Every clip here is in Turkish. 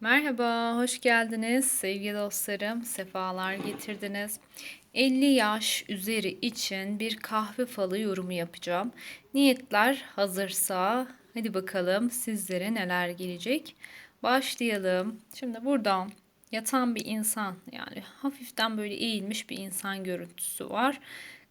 Merhaba, hoş geldiniz sevgili dostlarım. Sefalar getirdiniz. 50 yaş üzeri için bir kahve falı yorumu yapacağım. Niyetler hazırsa hadi bakalım sizlere neler gelecek. Başlayalım. Şimdi buradan yatan bir insan yani hafiften böyle eğilmiş bir insan görüntüsü var.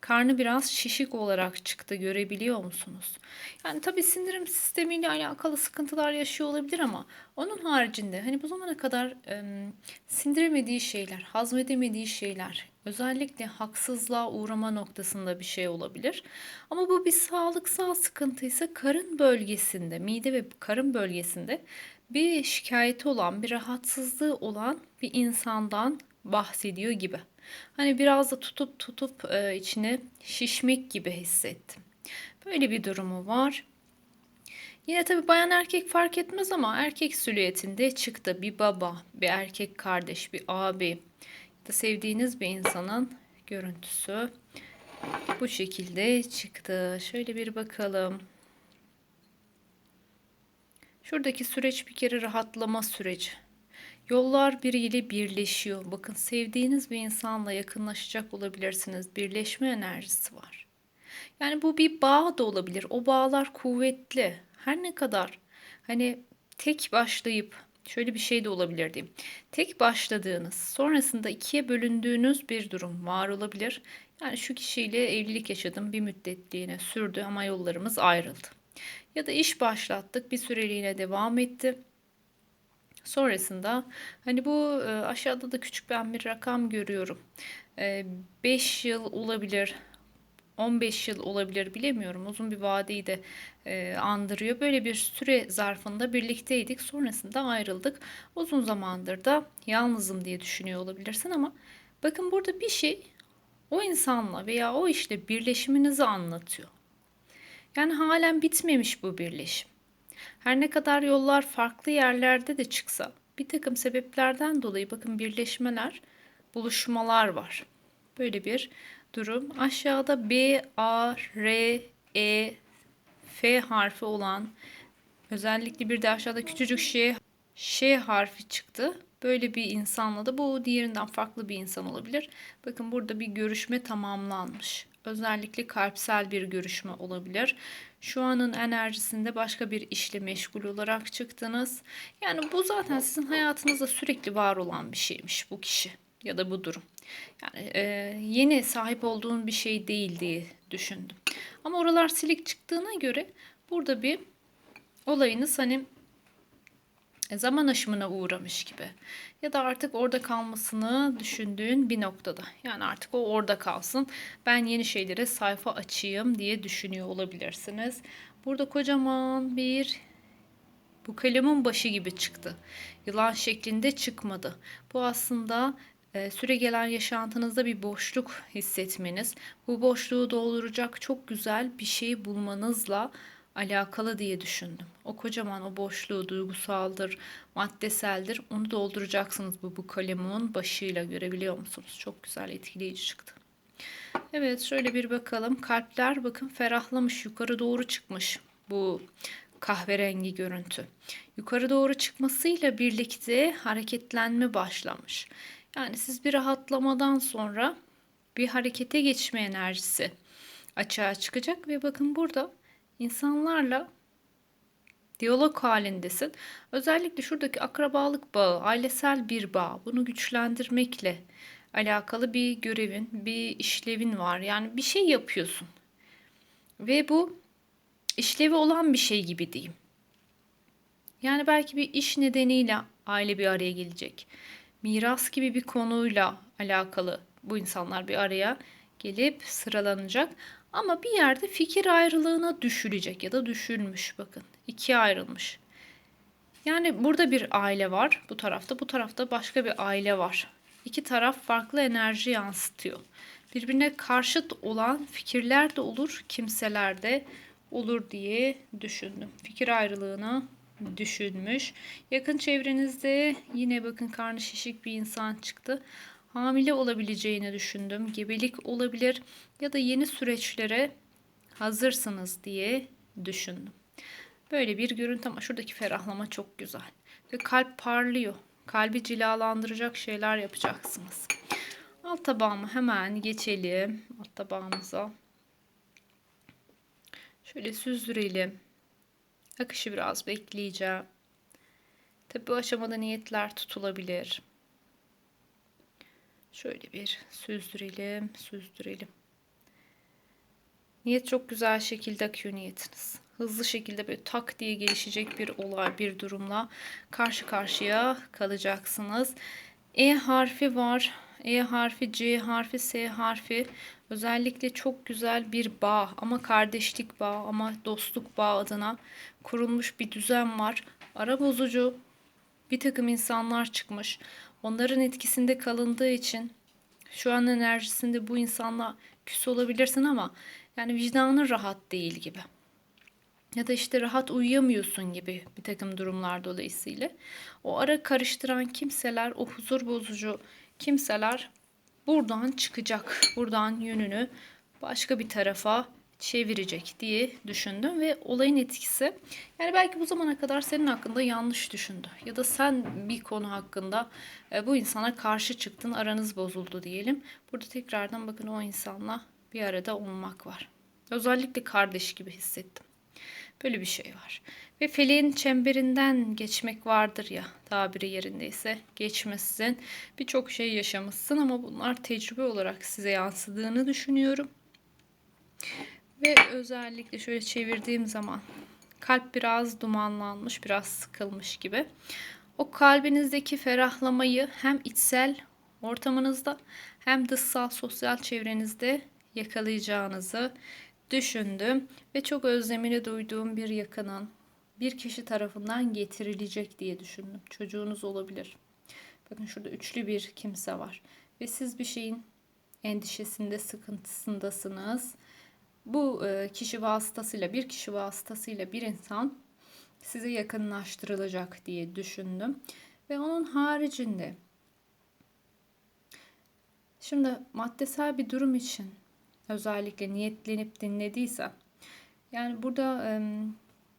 Karnı biraz şişik olarak çıktı görebiliyor musunuz? Yani tabii sindirim sistemiyle alakalı sıkıntılar yaşıyor olabilir ama onun haricinde hani bu zamana kadar e, sindiremediği şeyler, hazmedemediği şeyler, özellikle haksızlığa uğrama noktasında bir şey olabilir. Ama bu bir sağlıksal sıkıntıysa karın bölgesinde, mide ve karın bölgesinde bir şikayeti olan, bir rahatsızlığı olan bir insandan bahsediyor gibi. Hani biraz da tutup tutup e, içine şişmek gibi hissettim. Böyle bir durumu var. Yine tabii bayan erkek fark etmez ama erkek silüetinde çıktı bir baba, bir erkek kardeş, bir abi ya da sevdiğiniz bir insanın görüntüsü bu şekilde çıktı. Şöyle bir bakalım. Şuradaki süreç bir kere rahatlama süreci. Yollar biriyle birleşiyor. Bakın sevdiğiniz bir insanla yakınlaşacak olabilirsiniz. Birleşme enerjisi var. Yani bu bir bağ da olabilir. O bağlar kuvvetli. Her ne kadar hani tek başlayıp şöyle bir şey de olabilir diyeyim. Tek başladığınız, sonrasında ikiye bölündüğünüz bir durum var olabilir. Yani şu kişiyle evlilik yaşadım bir müddetliğine sürdü ama yollarımız ayrıldı. Ya da iş başlattık bir süreliğine devam etti Sonrasında hani bu e, aşağıda da küçük ben bir rakam görüyorum. 5 e, yıl olabilir, 15 yıl olabilir bilemiyorum. Uzun bir vadeyi de e, andırıyor. Böyle bir süre zarfında birlikteydik. Sonrasında ayrıldık. Uzun zamandır da yalnızım diye düşünüyor olabilirsin ama bakın burada bir şey o insanla veya o işle birleşiminizi anlatıyor. Yani halen bitmemiş bu birleşim. Her ne kadar yollar farklı yerlerde de çıksa bir takım sebeplerden dolayı bakın birleşmeler, buluşmalar var. Böyle bir durum. Aşağıda B, A, R, E, F harfi olan özellikle bir de aşağıda küçücük Ş, Ş harfi çıktı. Böyle bir insanla da bu diğerinden farklı bir insan olabilir. Bakın burada bir görüşme tamamlanmış. Özellikle kalpsel bir görüşme olabilir. Şu anın enerjisinde başka bir işle meşgul olarak çıktınız. Yani bu zaten sizin hayatınızda sürekli var olan bir şeymiş bu kişi ya da bu durum. Yani e, yeni sahip olduğun bir şey değil diye düşündüm. Ama oralar silik çıktığına göre burada bir olayınız hani zaman aşımına uğramış gibi ya da artık orada kalmasını düşündüğün bir noktada. Yani artık o orada kalsın. Ben yeni şeylere sayfa açayım diye düşünüyor olabilirsiniz. Burada kocaman bir bu kalemin başı gibi çıktı. Yılan şeklinde çıkmadı. Bu aslında e, süre gelen yaşantınızda bir boşluk hissetmeniz, bu boşluğu dolduracak çok güzel bir şey bulmanızla alakalı diye düşündüm. O kocaman o boşluğu duygusaldır, maddeseldir. Onu dolduracaksınız bu, bu kalemun başıyla görebiliyor musunuz? Çok güzel etkileyici çıktı. Evet şöyle bir bakalım. Kalpler bakın ferahlamış yukarı doğru çıkmış bu kahverengi görüntü. Yukarı doğru çıkmasıyla birlikte hareketlenme başlamış. Yani siz bir rahatlamadan sonra bir harekete geçme enerjisi açığa çıkacak ve bakın burada insanlarla diyalog halindesin. Özellikle şuradaki akrabalık bağı, ailesel bir bağ, bunu güçlendirmekle alakalı bir görevin, bir işlevin var. Yani bir şey yapıyorsun. Ve bu işlevi olan bir şey gibi diyeyim. Yani belki bir iş nedeniyle aile bir araya gelecek. Miras gibi bir konuyla alakalı bu insanlar bir araya gelip sıralanacak. Ama bir yerde fikir ayrılığına düşülecek ya da düşülmüş bakın. ikiye ayrılmış. Yani burada bir aile var bu tarafta, bu tarafta başka bir aile var. İki taraf farklı enerji yansıtıyor. Birbirine karşıt olan fikirler de olur, kimseler de olur diye düşündüm. Fikir ayrılığına düşünmüş. Yakın çevrenizde yine bakın karnı şişik bir insan çıktı hamile olabileceğini düşündüm. Gebelik olabilir ya da yeni süreçlere hazırsınız diye düşündüm. Böyle bir görüntü ama şuradaki ferahlama çok güzel. Ve kalp parlıyor. Kalbi cilalandıracak şeyler yapacaksınız. Alt tabağıma hemen geçelim. Alt tabağımıza. Şöyle süzdürelim. Akışı biraz bekleyeceğim. Tabi bu aşamada niyetler tutulabilir. Şöyle bir süzdürelim, süzdürelim. Niyet çok güzel şekilde akıyor niyetiniz. Hızlı şekilde böyle tak diye gelişecek bir olay, bir durumla karşı karşıya kalacaksınız. E harfi var. E harfi, C harfi, S harfi özellikle çok güzel bir bağ ama kardeşlik bağ ama dostluk bağ adına kurulmuş bir düzen var. Ara bozucu bir takım insanlar çıkmış. Onların etkisinde kalındığı için şu an enerjisinde bu insanla küs olabilirsin ama yani vicdanın rahat değil gibi. Ya da işte rahat uyuyamıyorsun gibi bir takım durumlar dolayısıyla. O ara karıştıran kimseler, o huzur bozucu kimseler buradan çıkacak. Buradan yönünü başka bir tarafa çevirecek diye düşündüm ve olayın etkisi yani belki bu zamana kadar senin hakkında yanlış düşündü ya da sen bir konu hakkında e, bu insana karşı çıktın aranız bozuldu diyelim. Burada tekrardan bakın o insanla bir arada olmak var. Özellikle kardeş gibi hissettim. Böyle bir şey var. Ve feleğin çemberinden geçmek vardır ya tabiri yerindeyse geçmezsin. Birçok şey yaşamışsın ama bunlar tecrübe olarak size yansıdığını düşünüyorum. Ve özellikle şöyle çevirdiğim zaman kalp biraz dumanlanmış, biraz sıkılmış gibi. O kalbinizdeki ferahlamayı hem içsel ortamınızda hem dışsal sosyal çevrenizde yakalayacağınızı düşündüm ve çok özlemini duyduğum bir yakının bir kişi tarafından getirilecek diye düşündüm. Çocuğunuz olabilir. Bakın şurada üçlü bir kimse var ve siz bir şeyin endişesinde, sıkıntısındasınız. Bu e, kişi vasıtasıyla, bir kişi vasıtasıyla bir insan size yakınlaştırılacak diye düşündüm. Ve onun haricinde şimdi maddesel bir durum için özellikle niyetlenip dinlediyse yani burada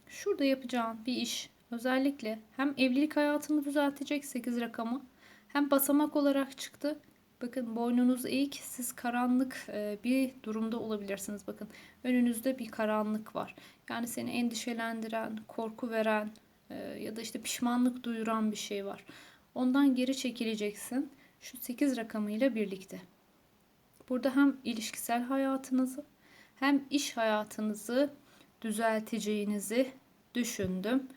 şurada yapacağın bir iş özellikle hem evlilik hayatını düzeltecek 8 rakamı hem basamak olarak çıktı. Bakın boynunuz eğik, siz karanlık bir durumda olabilirsiniz. Bakın önünüzde bir karanlık var. Yani seni endişelendiren, korku veren ya da işte pişmanlık duyuran bir şey var. Ondan geri çekileceksin şu 8 rakamıyla birlikte. Burada hem ilişkisel hayatınızı hem iş hayatınızı düzelteceğinizi düşündüm.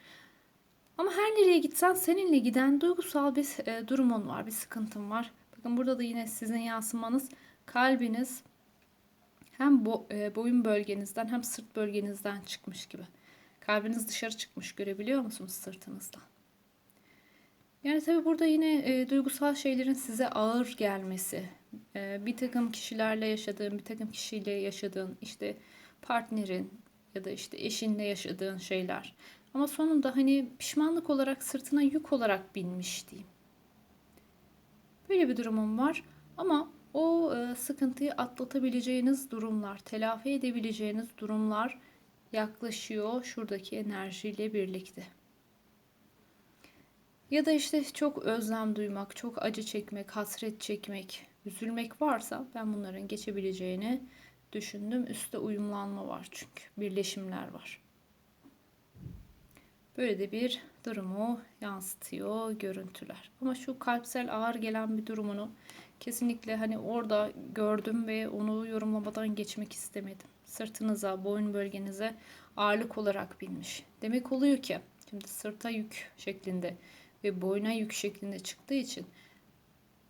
Ama her nereye gitsen seninle giden duygusal bir e, durumun var, bir sıkıntın var. Bakın burada da yine sizin yansımanız, kalbiniz hem bo, e, boyun bölgenizden hem sırt bölgenizden çıkmış gibi. Kalbiniz dışarı çıkmış görebiliyor musunuz sırtınızdan? Yani tabii burada yine e, duygusal şeylerin size ağır gelmesi, e, bir takım kişilerle yaşadığın, bir takım kişiyle yaşadığın, işte partnerin ya da işte eşinle yaşadığın şeyler. Ama sonunda hani pişmanlık olarak sırtına yük olarak binmiş diyeyim. Böyle bir durumum var ama o e, sıkıntıyı atlatabileceğiniz durumlar, telafi edebileceğiniz durumlar yaklaşıyor şuradaki enerjiyle birlikte. Ya da işte çok özlem duymak, çok acı çekmek, hasret çekmek, üzülmek varsa ben bunların geçebileceğini düşündüm. Üste uyumlanma var çünkü. Birleşimler var. Böyle de bir durumu yansıtıyor görüntüler. Ama şu kalpsel ağır gelen bir durumunu kesinlikle hani orada gördüm ve onu yorumlamadan geçmek istemedim. Sırtınıza, boyun bölgenize ağırlık olarak binmiş. Demek oluyor ki şimdi sırta yük şeklinde ve boyuna yük şeklinde çıktığı için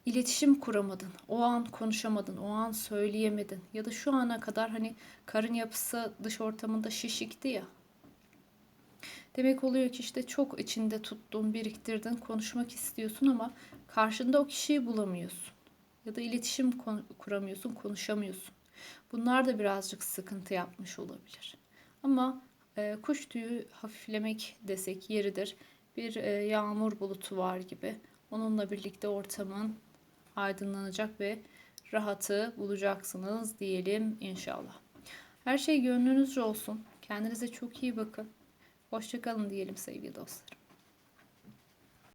iletişim kuramadın. O an konuşamadın, o an söyleyemedin. Ya da şu ana kadar hani karın yapısı dış ortamında şişikti ya. Demek oluyor ki işte çok içinde tuttun, biriktirdin, konuşmak istiyorsun ama karşında o kişiyi bulamıyorsun. Ya da iletişim kuramıyorsun, konuşamıyorsun. Bunlar da birazcık sıkıntı yapmış olabilir. Ama e, kuş tüyü hafiflemek desek yeridir bir e, yağmur bulutu var gibi. Onunla birlikte ortamın aydınlanacak ve rahatı bulacaksınız diyelim inşallah. Her şey gönlünüzce olsun. Kendinize çok iyi bakın. Hoşçakalın diyelim sevgili dostlarım.